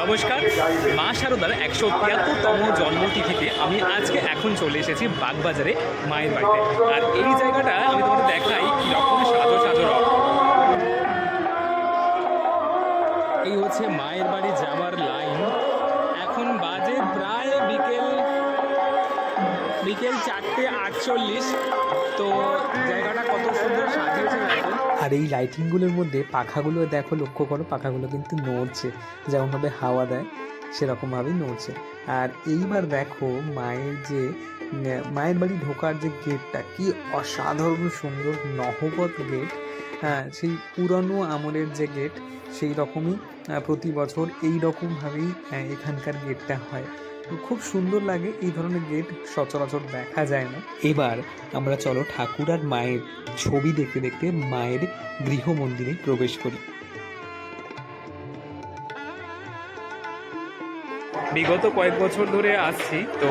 নমস্কার, মা শারদার একশো তিয়াত্তরতম জন্মটি থেকে আমি আজকে এখন চলে এসেছি বাগবাজারে মায়ের বাড়িতে। আর এই জায়গাটা আমি তোমাদের দেখাই কীরকম সাজো সাজো রকম এই হচ্ছে মায়ের বাড়ি যাওয়ার লাইন। এখন বাজে প্রায় বিকেল বিকেল চারটে আটচল্লিশ। তো এই লাইটিংগুলোর মধ্যে পাখাগুলো দেখো, লক্ষ্য করো, পাখাগুলো কিন্তু নড়ছে, যেমনভাবে হাওয়া দেয়, সেরকমভাবেই নড়ছে। আর এইবার দেখো মায়ের যে মায়ের বাড়ি ঢোকার যে গেটটা কি অসাধারণ সুন্দর নহবত গেট হ্যাঁ সেই পুরনো আমলের যে গেট সেই রকমই প্রতি বছর এই রকমভাবেই এখানকার গেটটা হয়। খুব সুন্দর লাগে এই ধরনের গেট সচরাচর দেখা যায় না। এবার আমরা চলো ঠাকুর আর মায়ের ছবি দেখতে দেখতে মায়ের গৃহ মন্দিরে প্রবেশ করি। বিগত কয়েক বছর ধরে আসছি তো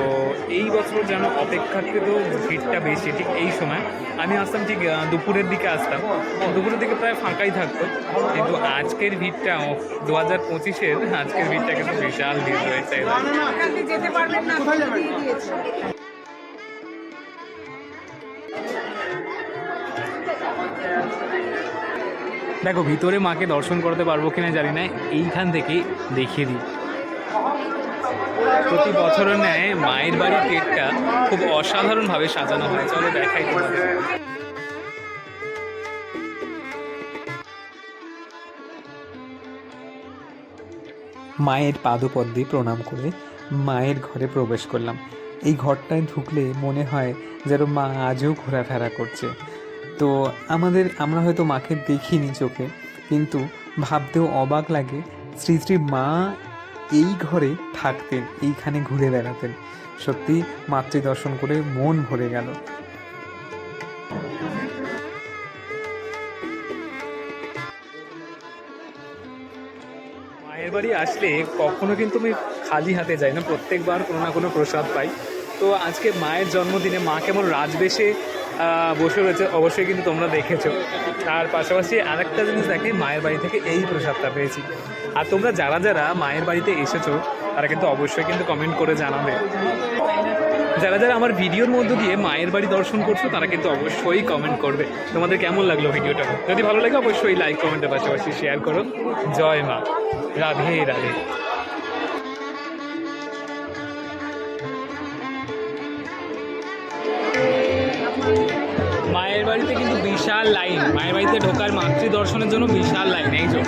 এই বছর যেন অপেক্ষাকৃত ভিড়টা বেশি ঠিক এই সময়। আমি আসতাম ঠিক দুপুরের দিকে আসতাম। দুপুরের দিকে প্রায় ফাঁকাই থাকতো কিন্তু আজকের ভিড়টা দু হাজার পঁচিশের আজকের ভিড়টা কিন্তু বিশাল ভিড় রয়েছে দেখো, ভিতরে মাকে দর্শন করতে পারব কিনা জানি না, এইখান থেকে দেখিয়ে দিই। প্রতি বছরের ন্যায় মায়ের বাড়ির গেটটা খুব অসাধারণভাবে সাজানো হয়। চলো দেখাই মায়ের পাদপদ্মে প্রণাম করে মায়ের ঘরে প্রবেশ করলাম। এই ঘরটায় ঢুকলে মনে হয় যেন মা আজও ঘোরাফেরা করছে। তো আমাদের, আমরা হয়তো মাকে দেখিনি চোখে, কিন্তু ভাবতেও অবাক লাগে শ্রী শ্রী মা এই ঘরে থাকতেন, এইখানে ঘুরে বেড়াতেন। সত্যি মাতৃ দর্শন করে মন ভরে গেল। মায়ের বাড়ি আসলে কখনো কিন্তু আমি খালি হাতে যাই না, প্রত্যেকবার কোনো না কোনো প্রসাদ পাই। তো আজকে মায়ের জন্মদিনে মা কেমন রাজবেশে বসে রয়েছে। অবশ্যই কিন্তু তোমরা দেখেছ। তার পাশাপাশি আরেকটা জিনিস দেখে মায়ের বাড়ি থেকে এই প্রসাদটা পেয়েছি। আর তোমরা যারা যারা মায়ের বাড়িতে এসেছ, তারা কিন্তু অবশ্যই কিন্তু কমেন্ট করে জানাবে। যারা যারা আমার ভিডিওর মধ্য দিয়ে মায়ের বাড়ি দর্শন করছ, তারা কিন্তু অবশ্যই কমেন্ট করবে। তোমাদের কেমন লাগল ভিডিওটা? যদি ভালো লাগে, অবশ্যই লাইক কমেন্টের পাশাপাশি শেয়ার করো। জয় মা। রাধে রাধে। মায়ের বাড়িতে কিন্তু বিশাল লাইন। মায়ের বাড়িতে ঢোকার মাতৃ দর্শনের জন্য বিশাল লাইন, এই যে।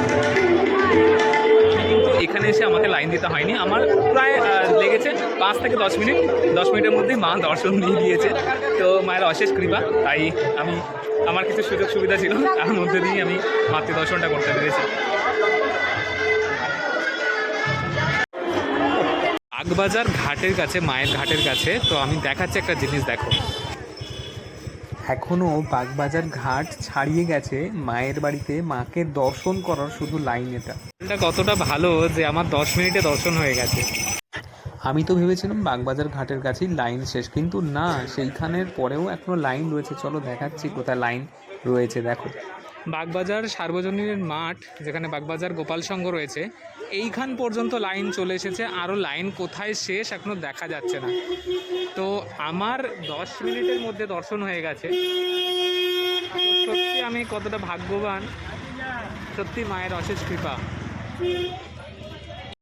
আমি কিন্তু এখানে এসে আমাকে লাইন দিতে হয়নি। আমার প্রায় লেগেছে পাঁচ থেকে দশ মিনিট। দশ মিনিটের মধ্যেই মা দর্শন দিয়ে দিয়েছে। তো মায়ের অশেষ কৃপা, তাই আমি, আমার কিছু সুযোগ সুবিধা ছিল, তার মধ্যে দিয়েই আমি মাতৃ দর্শনটা করতে পেরেছি। বাগবাজার ঘাটের কাছে, মায়ের ঘাটের কাছে, তো আমি দেখাচ্ছি একটা জিনিস, দেখো। এখনও বাগবাজার ঘাট ছাড়িয়ে গেছে মায়ের বাড়িতে মাকে দর্শন করার শুধু লাইন এটা। এটা কতটা ভালো যে আমার দশ মিনিটে দর্শন হয়ে গেছে। আমি তো ভেবেছিলাম বাগবাজার ঘাটের কাছেই লাইন শেষ কিন্তু না সেইখানের পরেও এখনও লাইন রয়েছে। চলো দেখাচ্ছি কোথায় লাইন রয়েছে দেখো। বাগবাজার সার্বজনীন মাঠ, যেখানে বাগবাজার গোপাল সংঘ রয়েছে, এইখান পর্যন্ত লাইন চলে এসেছে। আরও লাইন কোথায় শেষ এখনও দেখা যাচ্ছে না। তো আমার দশ মিনিটের মধ্যে দর্শন হয়ে গেছে। সত্যি আমি কতটা ভাগ্যবান। সত্যি মায়ের অশেষ কৃপা।